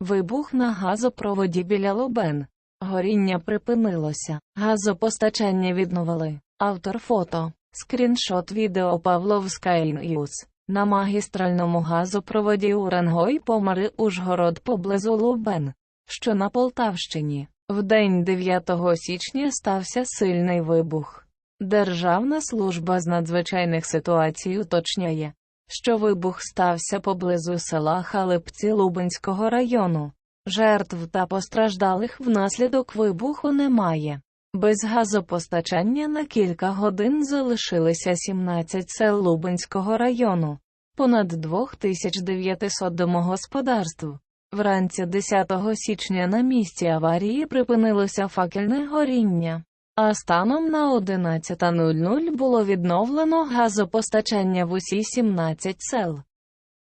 Вибух на газопроводі біля Лубен. Горіння припинилося. Газопостачання відновили. Автор фото. Скріншот відео Павловська News. На магістральному газопроводі Уренгой Помари Ужгород поблизу Лубен, що на Полтавщині. В день 9 січня стався сильний вибух. Державна служба з надзвичайних ситуацій уточняє, що вибух стався поблизу села Халипці Лубенського району. Жертв та постраждалих внаслідок вибуху немає. Без газопостачання на кілька годин залишилися 17 сел Лубенського району, понад 2900 домогосподарств. Вранці 10 січня на місці аварії припинилося факельне горіння, а станом на 11.00 було відновлено газопостачання в усі 17 сел.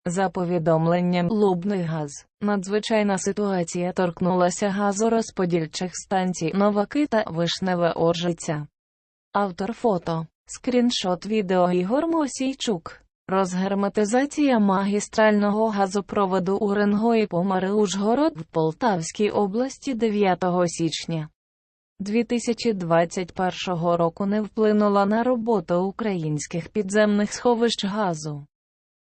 За повідомленням Лубнигаз, надзвичайна ситуація торкнулася газорозподільчих станцій Новаки та Вишневе Оржиця. Автор фото. Скріншот відео Ігор Мосійчук. Розгерметизація магістрального газопроводу Уренгої Помари Ужгород в Полтавській області 9 січня 2021 року не вплинула на роботу українських підземних сховищ газу.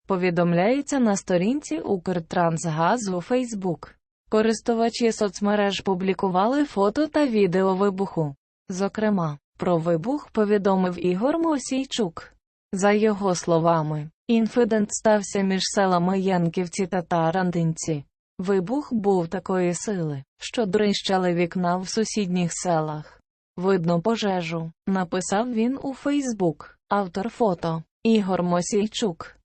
Повідомляється на сторінці Укртрансгазу у Фейсбук. Користувачі соцмереж публікували фото та відео вибуху. Зокрема, про вибух повідомив Ігор Мосійчук. За його словами, інцидент стався між селами Янківці та Тарандинці. Вибух був такої сили, що дрищали вікна в сусідніх селах. Видно пожежу, написав він у Фейсбук. Автор фото Ігор Мосійчук.